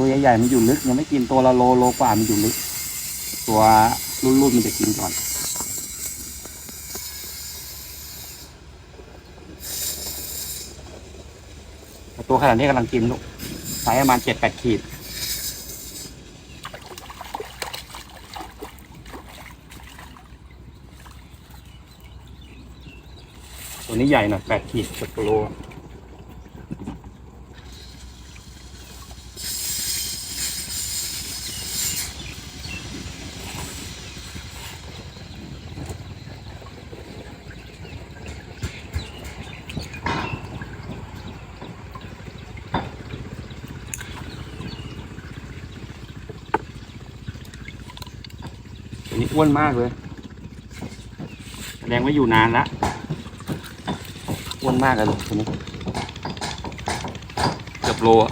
ตัวใหญ่ๆมันอยู่ลึกยังไม่กินตัวละโลโลกว่ามันอยู่ลึก ตัวรุ่นๆมันจะกินก่อนตัวขนาดนี้กำลังกินลูกไซส์ประมาณเจ็ดแปดขีดตัวนี้ใหญ่หน่อยแปดขีดเจ็ดกิโล นี้อ้วนมากเลยแสดงว่าอยู่นานละอ้วนมากเลยลูกตัวนี้เกือบโลอะ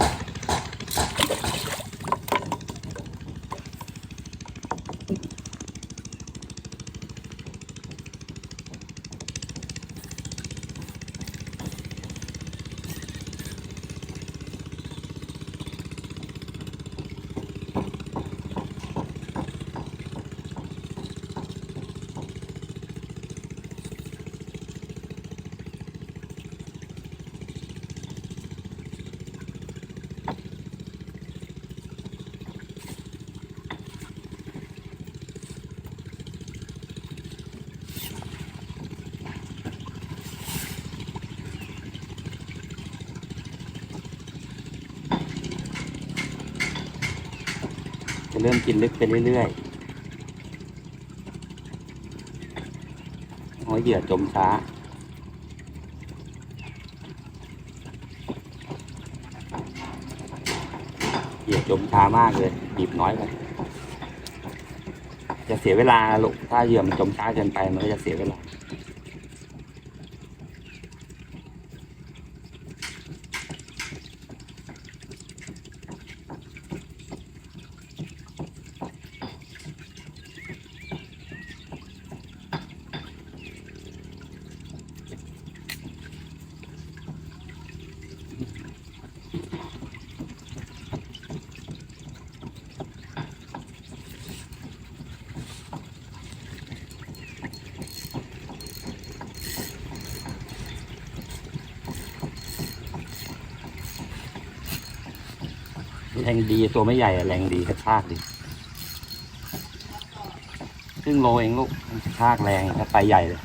จะเริ่มกินลึกไปเรื่อยๆโอ้ยเหยื่อจมช้า เหยื่อจมช้ามากเลยบีบน้อยไปจะเสียเวลาลูกถ้าเหยื่อมันจมช้าเกินไปมันก็จะเสียเวลา แรงดีตัวไม่ใหญ่แรงดีกระชากดีครึ่งโลเองลูกกระชากแรงถ้าไปใหญ่เลย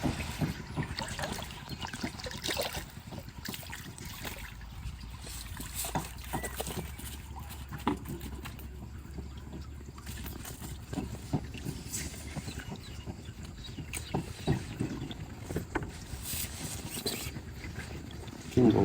ครึ่งโล